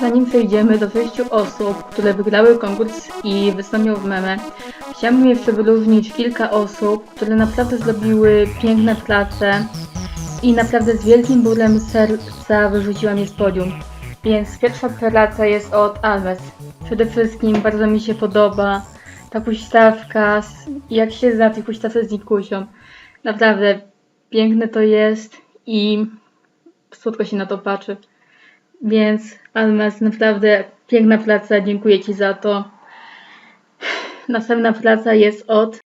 Zanim przejdziemy do sześciu osób, które wygrały konkurs i wystąpią w meme, chciałabym jeszcze wyróżnić kilka osób, które naprawdę zrobiły piękne prace i naprawdę z wielkim bólem serca wyrzuciłam je z podium. Więc pierwsza praca jest od Alves. Przede wszystkim bardzo mi się podoba ta huśtawka, jak się zna tej huśtawce z Nikusią. Naprawdę piękne to jest i słodko się na to patrzy. Więc Almas, naprawdę piękna praca, dziękuję Ci za to. Następna praca jest od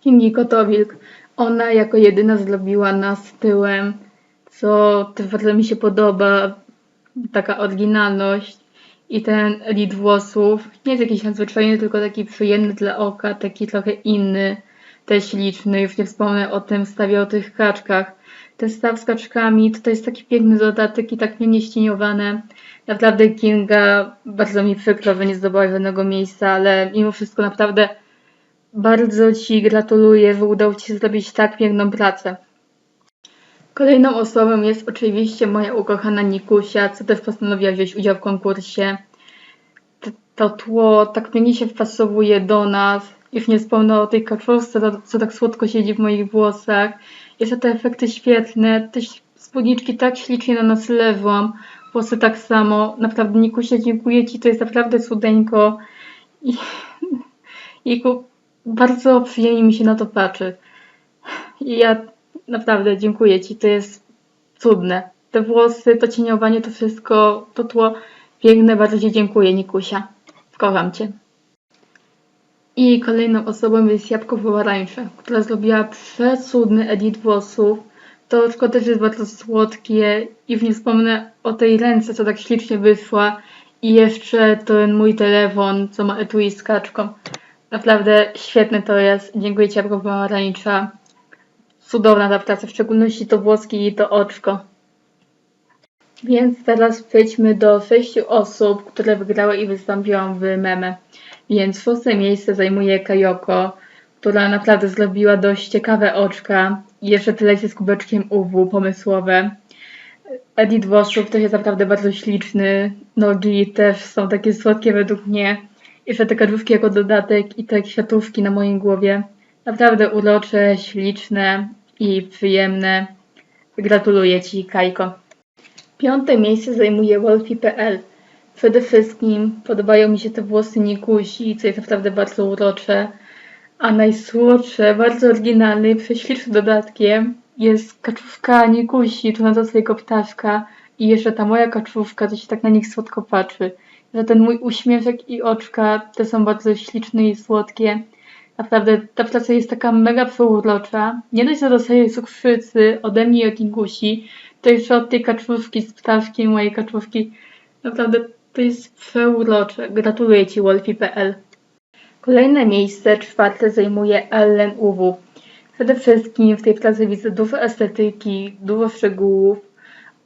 Kingi Kotowilk. Ona jako jedyna zrobiła nas tyłem, co bardzo mi się podoba. Taka oryginalność i ten elit włosów. Nie jest jakiś nadzwyczajny, tylko taki przyjemny dla oka, taki trochę inny, też liczny. Już nie wspomnę o tym stawie o tych kaczkach. Ten staw z kaczkami to, to jest taki piękny dodatek i tak pięknie ścieniowane. Naprawdę Kinga, bardzo mi przykro, że nie zdobyła żadnego miejsca, ale mimo wszystko naprawdę bardzo Ci gratuluję, że udało Ci się zrobić tak piękną pracę. Kolejną osobą jest oczywiście moja ukochana Nikusia, co też postanowiła wziąć udział w konkursie. To tło tak pięknie się wpasowuje do nas. Już nie wspomnę o tej kaczorce, co- tak słodko siedzi w moich włosach. Jeszcze te efekty świetne, te spódniczki tak ślicznie na nas leżą, włosy tak samo. Naprawdę Nikusia, dziękuję Ci, to jest naprawdę cudeńko. I, bardzo przyjemnie mi się na to patrzy. I ja naprawdę dziękuję Ci, to jest cudne. Te włosy, to cieniowanie, to wszystko, to tło piękne, bardzo Ci dziękuję, Nikusia. Kocham Cię. I kolejną osobą jest Jabłko Pomarańcze, która zrobiła przecudny edit włosów. To oczko też jest bardzo słodkie i nie wspomnę o tej ręce, co tak ślicznie wyszła. I jeszcze ten mój telefon, co ma etui z kaczką. Naprawdę świetne to jest. Dziękuję Ci, Jabłko Pomarańcza. Cudowna ta praca, w szczególności to włoski i to oczko. Więc teraz przejdźmy do sześciu osób, które wygrały i wystąpiłam w meme. Więc szóste miejsce zajmuje Kajoko, która naprawdę zrobiła dość ciekawe oczka i jeszcze tyle z kubeczkiem UW pomysłowe. Edit włosów też jest naprawdę bardzo śliczny, nogi też są takie słodkie według mnie. Jeszcze te kadłubki jako dodatek i te kwiatówki na mojej głowie. Naprawdę urocze, śliczne i przyjemne. Gratuluję Ci, Kajko. Piąte miejsce zajmuje Wolfi.pl. Przede wszystkim podobają mi się te włosy Nikusi, co jest naprawdę bardzo urocze. A najsłodsze, bardzo oryginalne prześliczne dodatkiem jest kaczówka Nikusi, tu na to swojego ptaszka. I jeszcze ta moja kaczówka, co się tak na nich słodko patrzy. Że ten mój uśmieszek i oczka te są bardzo śliczne i słodkie. Naprawdę ta praca jest taka mega przeurocza. Nie dość, że dostaję cukrzycy ode mnie i od Nikusi, tej kaczówki z ptaszkiem, mojej kaczówki. Naprawdę to jest przeurocze. Gratuluję Ci, Wolfi.pl. Kolejne miejsce, czwarte, zajmuje Ellen UW. Przede wszystkim w tej pracy widzę dużo estetyki, dużo szczegółów.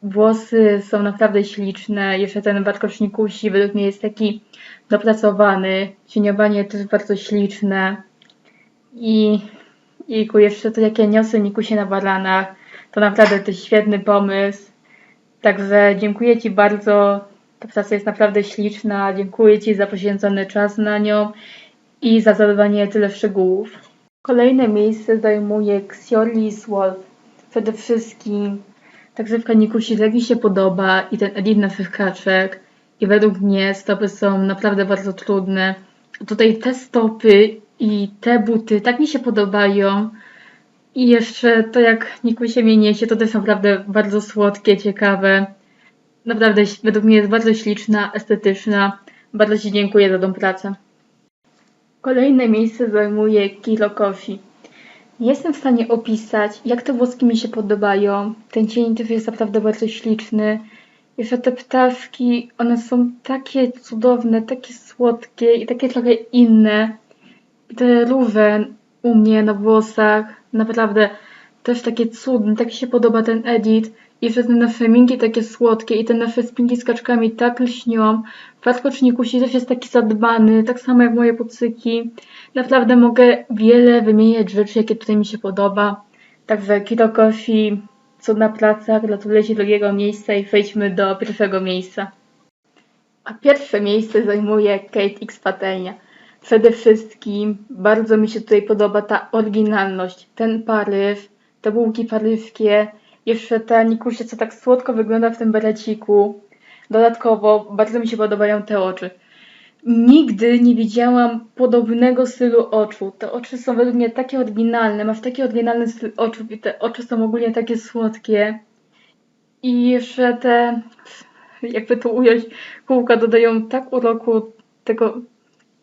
Włosy są naprawdę śliczne. Jeszcze ten warkocz Nikusi według mnie jest taki dopracowany. Cieniowanie też bardzo śliczne. I jejku, jeszcze to jak ja niosę Nikusie na baranach. To naprawdę też świetny pomysł. Także dziękuję Ci bardzo. Ta praca jest naprawdę śliczna. Dziękuję Ci za poświęcony czas na nią i za zadawanie tyle szczegółów. Kolejne miejsce zajmuje Xiolis Wolf. Przede wszystkim ta grzywka Nikusi tak mi się podoba i ten edit naszych kaczek. I według mnie stopy są naprawdę bardzo trudne. Tutaj te stopy i te buty tak mi się podobają. I jeszcze to jak Nikusie mnie niesie, to też naprawdę bardzo słodkie, ciekawe. Naprawdę według mnie jest bardzo śliczna, estetyczna. Bardzo Ci dziękuję za tą pracę. Kolejne miejsce zajmuje Kilo Kofi. Nie jestem w stanie opisać, jak te włoski mi się podobają. Ten cień też jest naprawdę bardzo śliczny. Jeszcze te ptaszki, one są takie cudowne, takie słodkie i takie trochę inne. I te róże u mnie na włosach, naprawdę też takie cudne, tak mi się podoba ten edit. I że te nasze minki takie słodkie i te nasze spinki z kaczkami tak lśnią. Warkoczniku też jest taki zadbany, tak samo jak moje kucyki. Naprawdę mogę wiele wymieniać rzeczy, jakie tutaj mi się podoba. Także Kiro Kofi, cudna praca, gratuluję Ci drugiego miejsca i przejdźmy do pierwszego miejsca. A pierwsze miejsce zajmuje Kate X Patelnia. Przede wszystkim bardzo mi się tutaj podoba ta oryginalność, ten paryw, te bułki paryskie, jeszcze ta Nikusia, co tak słodko wygląda w tym bereciku. Dodatkowo bardzo mi się podobają te oczy. Nigdy nie widziałam podobnego stylu oczu. Te oczy są według mnie takie oryginalne, masz taki oryginalny styl oczu i te oczy są ogólnie takie słodkie. I jeszcze te, jakby to ująć, kółka dodają tak uroku tego,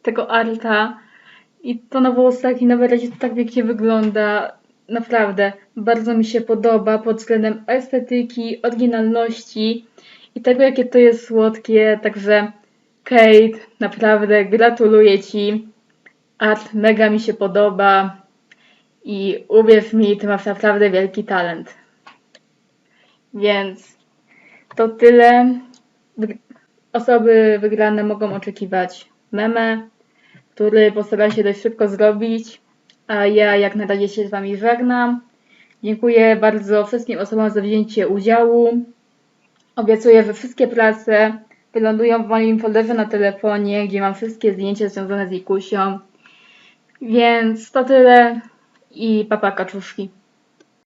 tego arta. I to na włosach i na wyrazie to tak pięknie wygląda. Naprawdę, bardzo mi się podoba pod względem estetyki, oryginalności i tego, jakie to jest słodkie. Także Kate, naprawdę gratuluję Ci. Art mega mi się podoba i uwierz mi, Ty masz naprawdę wielki talent. Więc to tyle. Osoby wygrane mogą oczekiwać meme, który postaram się dość szybko zrobić, a ja jak na razie się z Wami żegnam. Dziękuję bardzo wszystkim osobom za wzięcie udziału. Obiecuję, że wszystkie prace wylądują w moim folderze na telefonie, gdzie mam wszystkie zdjęcia związane z Ikusią. Więc to tyle i papa kaczuszki.